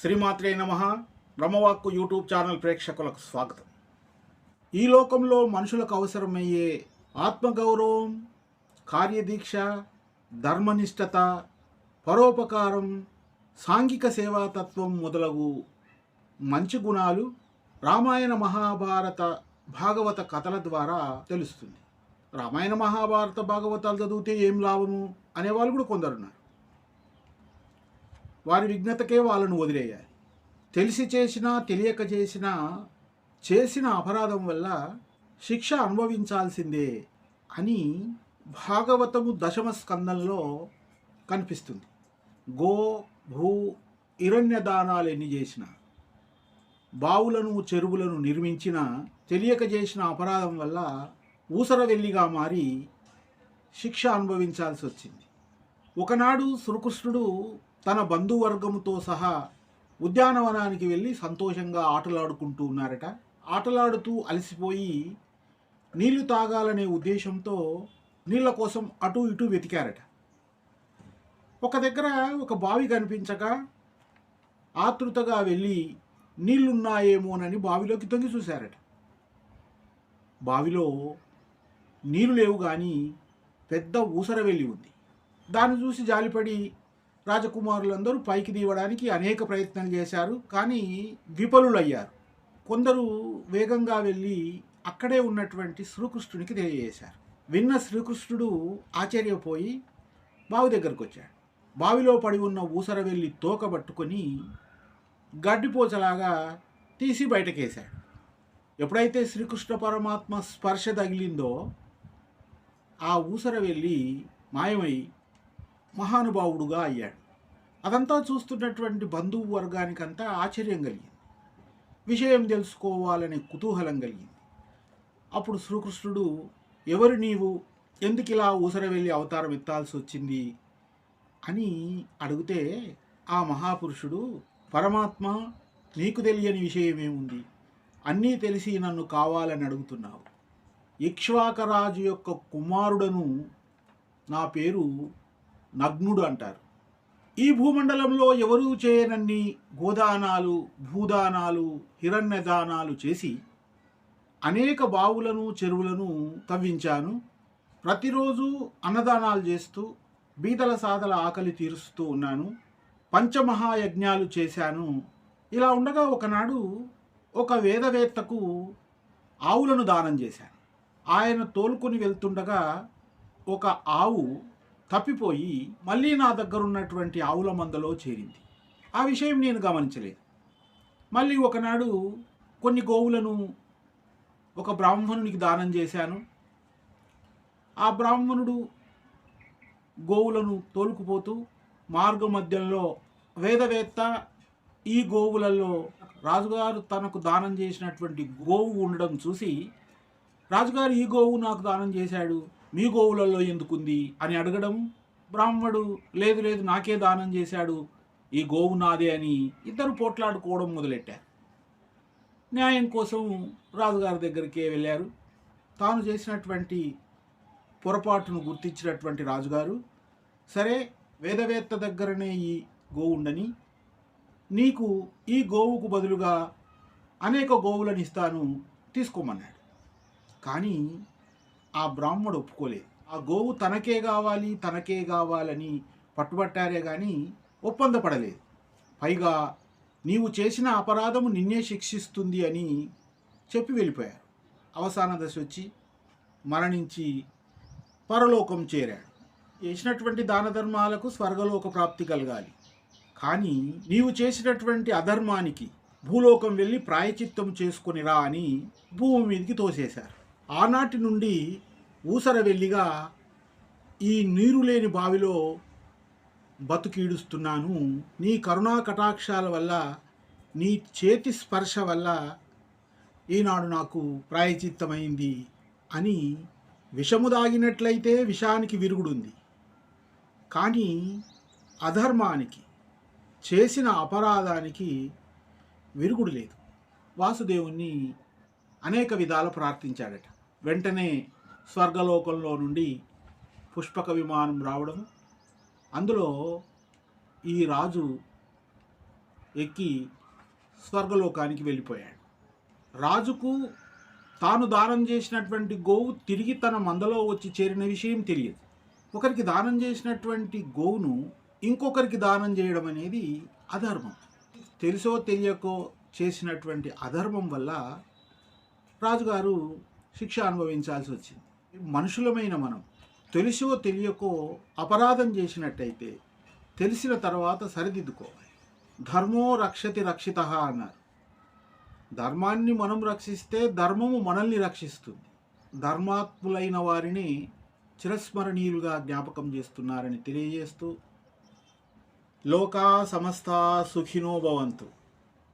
శ్రీమాత్రే నమ. బ్రహ్మవాక్కు YouTube channel ప్రేక్షకులకు స్వాగతం. ఈ లోకంలో మనుషులకు అవసరమయ్యే ఆత్మగౌరవం కార్యదీక్ష ధర్మనిష్టత పరోపకారం సాంఘిక సేవాతత్వం మొదలగు మంచి గుణాలు రామాయణ మహాభారత భాగవత కథల ద్వారా తెలుస్తుంది. రామాయణ మహాభారత భాగవతాలు చదివితే ఏం లాభము? అనేవాళ్ళు కూడా కొందరున్నారు. వారి విఘ్నతకే వాళ్ళను వదిలేయాలి. తెలిసి చేసినా తెలియక చేసినా చేసిన అపరాధం వల్ల శిక్ష అనుభవించాల్సిందే అని భాగవతము దశమ స్కందంలో కనిపిస్తుంది. గో భూ ఇరణ్య దానాలు ఎన్ని చేసినా బావులను చెరువులను నిర్మించిన తెలియక చేసిన అపరాధం వల్ల ఊసరవెల్లిగా మారి శిక్ష అనుభవించాల్సి వచ్చింది. ఒకనాడు శ్రీకృష్ణుడు తన బంధువర్గంతో సహా ఉద్యానవనానికి వెళ్ళి సంతోషంగా ఆటలాడుకుంటూ ఉన్నారట. ఆటలాడుతూ అలసిపోయి నీళ్ళు తాగాలనే ఉద్దేశంతో నీళ్ళ కోసం అటు ఇటు వెతికారట. ఒక దగ్గర ఒక బావి కనిపించక ఆతృతగా వెళ్ళి నీళ్ళున్నాయేమోనని బావిలోకి తొంగి చూశారట. బావిలో నీళ్ళు లేవు కానీ పెద్ద ఊసర వెళ్ళి ఉంది. దాన్ని చూసి జాలిపడి రాజకుమారులందరూ పైకి దీవడానికి అనేక ప్రయత్నాలు చేశారు కానీ విఫలులయ్యారు. కొందరు వేగంగా వెళ్ళి అక్కడే ఉన్నటువంటి శ్రీకృష్ణునికి తెలియజేశారు. విన్న శ్రీకృష్ణుడు ఆశ్చర్యపోయి బావి దగ్గరకు వచ్చాడు. బావిలో పడి ఉన్న ఊసర వెళ్ళి తోక పట్టుకొని గడ్డిపోచలాగా తీసి బయటకేశాడు. ఎప్పుడైతే శ్రీకృష్ణ పరమాత్మ స్పర్శ తగిలిందో ఆ ఊసర వెళ్ళి మాయమై మహానుభావుడుగా అయ్యాడు. అదంతా చూస్తున్నటువంటి బంధువు వర్గానికంతా ఆశ్చర్యం కలిగింది. విషయం తెలుసుకోవాలనే కుతూహలం కలిగింది. అప్పుడు శ్రీకృష్ణుడు ఎవరు నీవు? ఎందుకు ఇలా ఊసర వెళ్ళి అవతారం ఎత్తాల్సి వచ్చింది? అని అడిగితే ఆ మహాపురుషుడు పరమాత్మ నీకు తెలియని విషయం ఏముంది అన్నీ తెలిసి నన్ను కావాలని అడుగుతున్నావు. ఇక్ష్వాకరాజు యొక్క కుమారుడను నా పేరు నగ్నుడు అంటారు. ఈ భూమండలంలో ఎవరూ చేయనన్ని గోదానాలు భూదానాలు హిరణ్యదానాలు చేసి అనేక బావులను చెరువులను తవ్వించాను. ప్రతిరోజు అన్నదానాలు చేస్తూ బీదల సాదల ఆకలి తీరుస్తూ ఉన్నాను. పంచమహాయజ్ఞాలు చేశాను. ఇలా ఉండగా ఒకనాడు ఒక వేదవేత్తకు ఆవులను దానం చేశాను. ఆయన తోలుకొని వెళ్తుండగా ఒక ఆవు తప్పిపోయి మళ్ళీ నా దగ్గర ఉన్నటువంటి ఆవుల మందలో చేరింది. ఆ విషయం నేను గమనించలేదు. మళ్ళీ ఒకనాడు కొన్ని గోవులను ఒక బ్రాహ్మణునికి దానం చేశాను. ఆ బ్రాహ్మణుడు గోవులను తోలుకుపోతూ మార్గ మధ్యంలో వేదవేత్త ఈ గోవులలో రాజుగారు తనకు దానం చేసినటువంటి గోవు ఉండడం చూసి రాజుగారు ఈ గోవు నాకు దానం చేశాడు. మీ గోవులలో ఎందుకుంది? అని అడగడం బ్రాహ్మడు లేదు లేదు నాకే దానం చేశాడు ఈ గోవు నాదే అని ఇద్దరు పోట్లాడుకోవడం మొదలెట్టారు. న్యాయం కోసం రాజుగారి దగ్గరికే వెళ్ళారు. తాను చేసినటువంటి పొరపాటును గుర్తించినటువంటి రాజుగారు సరే వేదవేత్త దగ్గరనే ఈ గోవుండని నీకు ఈ గోవుకు బదులుగా అనేక గోవులను ఇస్తాను తీసుకోమన్నాడు. కానీ ఆ బ్రాహ్మడు ఒప్పుకోలేదు. ఆ గోవు తనకే కావాలి తనకే కావాలని పట్టుబట్టారే కానీ ఒప్పందపడలేదు. పైగా నీవు చేసిన అపరాధము నిన్నే శిక్షిస్తుంది అని చెప్పి వెళ్ళిపోయారు. అవసాన దశ వచ్చి మరణించి పరలోకం చేరాడు. చేసినటువంటి దాన ధర్మాలకు స్వర్గలోక ప్రాప్తి కలగాలి. కానీ నీవు చేసినటువంటి అధర్మానికి భూలోకం వెళ్ళి ప్రాయచిత్తం చేసుకొని రా అని భూమి మీదకి తోసేశారు. ఆనాటి నుండి ఊసర వెళ్ళిగా ఈ నీరు లేని బావిలో బతుకీడుస్తున్నాను. నీ కరుణా కటాక్షాల వల్ల నీ చేతి స్పర్శ వల్ల ఈనాడు నాకు ప్రాయచిత్తమైంది అని విషము దాగినట్లయితే విషానికి విరుగుడుంది. కానీ అధర్మానికి చేసిన అపరాధానికి విరుగుడు లేదు. వాసుదేవుణ్ణి అనేక విధాలు ప్రార్థించాడట. వెంటనే స్వర్గలోకంలో నుండి పుష్పక విమానం రావడం అందులో ఈ రాజు ఎక్కి స్వర్గలోకానికి వెళ్ళిపోయాడు. రాజుకు తాను దానం చేసినటువంటి గోవు తిరిగి తన మందలో వచ్చి చేరిన విషయం తెలియదు. ఒకరికి దానం చేసినటువంటి గోవును ఇంకొకరికి దానం చేయడం అనేది అధర్మం. తెలుసో తెలియకో చేసినటువంటి అధర్మం వల్ల రాజుగారు శిక్ష అనుభవించాల్సి వచ్చింది. మనుషులమైన మనం తెలుసో తెలియకో అపరాధం చేసినట్టయితే తెలిసిన తర్వాత సరిదిద్దుకోవాలి. ధర్మో రక్షతి రక్షిత అన్నారు. ధర్మాన్ని మనం రక్షిస్తే ధర్మము మనల్ని రక్షిస్తుంది. ధర్మాత్ములైన వారిని చిరస్మరణీయులుగా జ్ఞాపకం చేస్తున్నారని తెలియజేస్తూ లోకా సమస్త సుఖినో భవంతు.